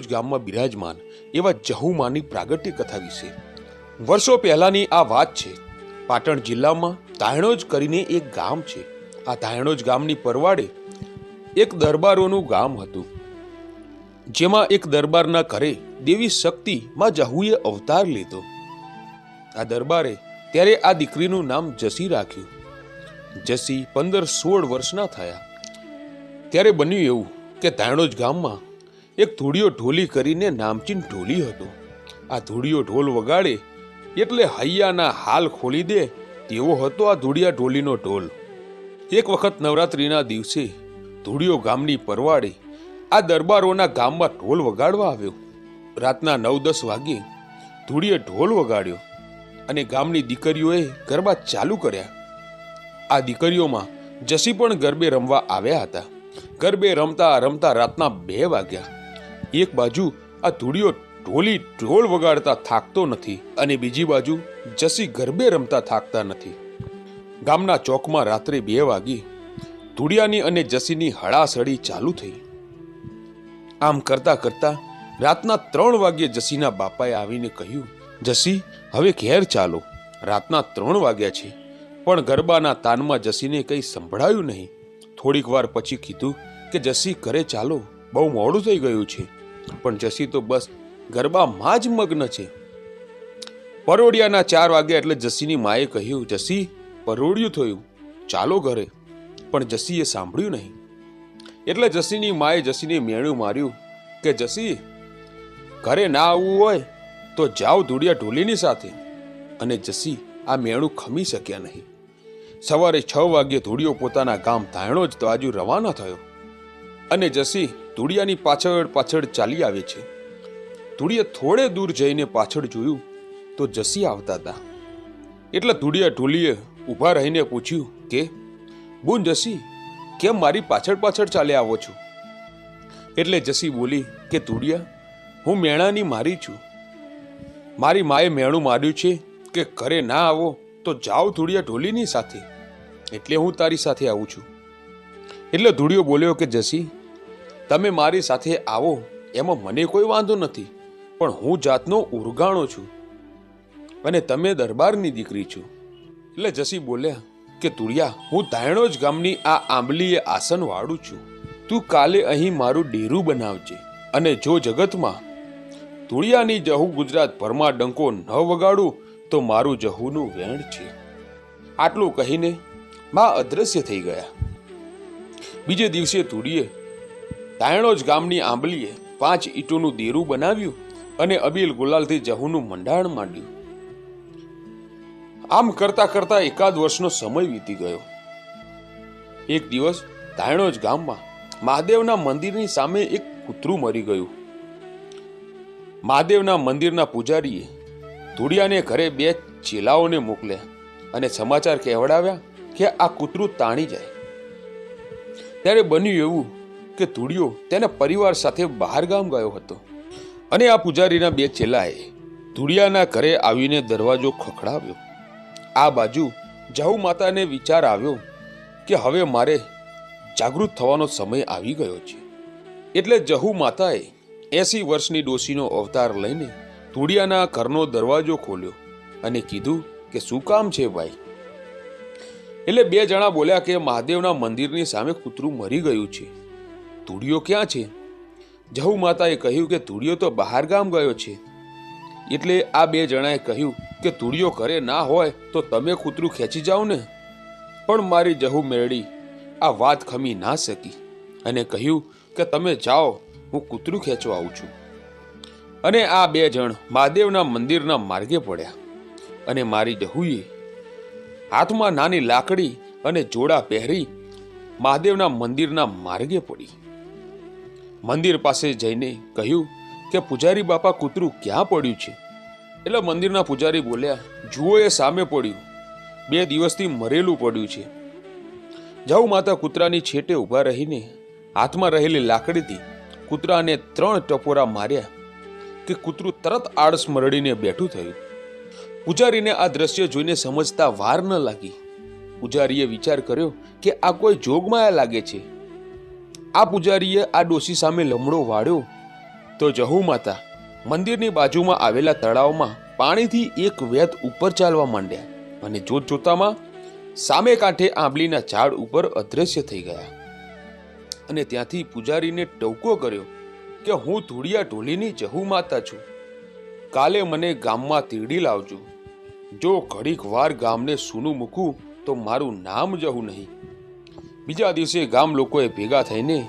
જ ગામમાં બિરાજમાન એવા જહુમાની પ્રાગટ્ય કથા વિશે. વર્ષો પહેલાની આ વાત છે. પાટણ જિલ્લામાં ધાયણોજ કરીને એક ગામ છે. આ ધાયણોજ ગામની પરવાડે એક દરબારોનું ગામ હતું. જેમાં એક દરબારના ઘરે દેવી શક્તિ માં જહુએ અવતાર લીધો. આ દરબારે ત્યારે આ દીકરીનું નામ જસી રાખ્યું. જસી પંદર સોળ વર્ષના થયા. ત્યારે બન્યું એવું કે ધાયણોજ ગામમાં એક ધૂળિયો ઢોલી કરીને નામચીન ઢોલી હતો. આ ધૂળિયો ઢોલ વગાડે એટલે હૈયાના હાલ ખોલી દે તેવો હતો આ ધૂળિયા ઢોલીનો ઢોલ. એક વખત નવરાત્રિના દિવસે ધૂળિયો ગામની પરવાડે આ દરબારોના ગામમાં ઢોલ વગાડવા આવ્યો. રાતના નવ દસ વાગે ધૂળીએ ઢોલ વગાડ્યો અને ગામની દીકરીઓએ ગરબા ચાલુ કર્યા. આ દીકરીઓમાં જસી પણ ગરબે રમવા આવ્યા હતા. ગરબે રમતા રમતા રાતના બે વાગ્યા. એક બાજુ આ ધૂળીઓ ઢોલી ઢોલ વગાડતા થાકતો નથી અને બીજી બાજુ જસી ગરબે રમતા થાકતા નથી. ગામના ચોકમાં રાત્રે બે વાગી ધૂળિયાની અને જસીની હળાસળી ચાલુ થઈ. આમ કરતા કરતા રાતના ત્રણ વાગ્યે જસીના બાપાએ આવીને કહ્યું, જસી, હવે ઘેર ચાલો. રાતના ત્રણ વાગ્યા છે, પણ ગરબાના તાનમાં જસીને કંઈ સંભળાયું નહીં. થોડીક વાર પછી કીધું કે, જસી, ઘરે ચાલો. બહુ મોડું થઈ ગયું છે. પણ જસી તો બસ ગરબામાં જ મગ્ન છે. પરોડિયાના ચાર વાગ્યા એટલે જસીની માએ કહ્યું જસી પરોડિયું થયું. ચાલો ઘરે. પણ જસીએ સાંભળ્યું નહીં. એટલે જસીની માએ જસીને મેણું માર્યું કે જસી ઘરે ના આવવું હોય તો જાઓ ધૂળિયા ઢોલીની સાથે. અને જસી આ મેણું ખમી શક્યા નહીં. સવારે છ વાગ્યે ધૂળિયો પોતાના ગામ ધાયણો જ તો આજુ રવાના થયો. અને જસી ધૂળિયાની પાછળ પાછળ ચાલી આવે છે. ધૂળિયા થોડે દૂર જઈને પાછળ જોયું તો જસી આવતા હતા. એટલે ધૂળિયા ઢોલીએ ઊભા રહીને પૂછ્યું કે, બુન જસી, કેમ મારી પાછળ પાછળ ચાલે આવો છો? એટલે જસી બોલી કે, ધૂળિયા, હું મેણાની મારી છું. મારી માએ મેણું માર્યું છે કે ઘરે ના આવો તો જાઓ ધૂળિયા ઢોલીની સાથે. એટલે હું તારી સાથે આવું છું. એટલે ધૂળિયો બોલ્યો કે, જસી તમે મારી સાથે આવો, એમાં મને કોઈ વાંધો નથી, પણ હું જાતનો ઉરગાણો છું. અને તમે દરબારની દીકરી છો. એટલે જસી બોલ્યા, કે તુળિયા હું ધાયણો ગામની આ આંબલીએ આસન વાળું છું. તું કાલે અહીં મારું ડેરું બનાવજે. અને જો જગતમાં તુળિયાની જહુ ગુજરાત ભરમાં ડંકો ન વગાડું, તો મારું જહુનું વેણ છે. આટલું કહીને માં અદ્રશ્ય થઈ ગયા. બીજે દિવસે તુળીએ ધાયણો જ ગામની આંબલીએ પાંચ ઈંટોનું દેરું બનાવ્યું અને અબીલ ગુલાલથી જહુનું મંડાણ માંડ્યું. આમ કરતા કરતા એકાદ વર્ષનો સમય વીતી ગયો. એક દિવસ ધાયણોજ ગામમાં મહાદેવના મંદિરની સામે એક કૂતરું મરી ગયું. મહાદેવના મંદિરના પૂજારીએ ધૂળિયાને ઘરે બે ચેલાઓને મોકલ્યા અને સમાચાર કહેવડાવ્યા કે આ કૂતરું તાણી જાય. ત્યારે બન્યું એવું કે ધૂળિયો તેના પરિવાર સાથે બહાર ગામ ગયો હતો. અને આ પૂજારીના બે ચેલાએ ધૂળિયાના ઘરે આવીને દરવાજો ખખડાવ્યો. આ બાજુ જહુ માતાને વિચાર આવ્યો કે હવે મારે જાગૃત થવાનો સમય આવી ગયો છે. એટલે જહુ માતાએ એસી વર્ષની ડોશીનો અવતાર લઈને ધૂળિયાના ઘરનો દરવાજો ખોલ્યો અને કીધું કે શું કામ છે ભાઈ? એટલે બે જણા બોલ્યા કે મહાદેવના મંદિરની સામે કૂતરું મરી ગયું છે. ધૂળિયો ક્યાં છે? જહુ માતાએ કહ્યું કે ધૂળિયો તો બહાર ગામ ગયો છે. એટલે આ બે જણાએ કહ્યું કે ધૂળિયો ઘરે ના હોય તો તમે કૂતરું ખેંચી જાઓ ને. પણ મારી જહુ મેળી, આ વાત ખમી ના શકી અને કહ્યું કે તમે જાઓ, હું કૂતરું ખેંચવા આવું છું. અને આ બે જણ મહાદેવના મંદિરના માર્ગે પડ્યા અને મારી જહુએ હાથમાં નાની લાકડી અને જોડા પહેરી મહાદેવના મંદિરના માર્ગે પડી. મંદિર પાસે જઈને કહ્યું કે પૂજારી બાપા કૂતરું ક્યાં પડ્યું છે? એટલે મંદિરના પૂજારી બોલ્યા, જુઓ એ સામે પડ્યું. બે દિવસથી મરેલું પડ્યું છે. જાઉ માતા કૂતરાની છેટે ઊભા રહીને હાથમાં રહેલી લાકડીથી કૂતરાને ત્રણ ટપોરા માર્યા કે કૂતરું તરત આળસ મરડીને બેઠું થયું. પૂજારીને આ દ્રશ્ય જોઈને સમજતા વાર ન લાગી. પૂજારીએ વિચાર કર્યો કે આ કોઈ જોગમાયા લાગે છે. આ પૂજારીએ આ ડોશી સામે લમડો વાળ્યો. તો જહુ માતા, મંદિરની બાજુમાં આવેલા તળાવમાં પાણીથી એક વેત ઉપર ચાલવા માંડ્યા અને જોત જોતામાં સામે કાંઠે આંબલીના ઝાડ ઉપર અદ્રશ્ય થઈ ગયા. અને ત્યાંથી પૂજારીને ટવકો કર્યો કે હું ધૂળિયા ઢોલીની જહુ માતા છું. કાલે મને ગામમાં તીડી લાવજો. જો ઘડીક વાર ગામને સૂનું મૂકું તો મારું નામ જહું નહીં. બીજા દિવસે ગામ લોકોએ ભેગા થઈને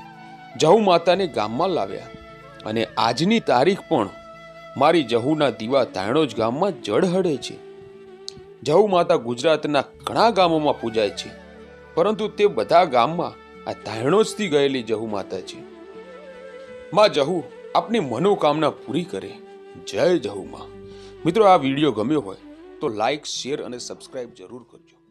જહુ માતાને ગામમાં લાવ્યા. અને આજની તારીખ પણ મારી જહુના દીવા તાયણોજ ગામમાં જળહળે છે. જહુ માતા ગુજરાતના ઘણા ગામોમાં પૂજાય છે, પરંતુ તે બધા ગામમાં આ તાણોજથી ગયેલી જહુ માતા છે. માં જહુ આપની મનોકામના પૂરી કરે. જય જહુ મા. મિત્રો, આ વીડિયો ગમ્યો હોય તો લાઈક, શેર અને સબસ્ક્રાઈબ જરૂર કરજો.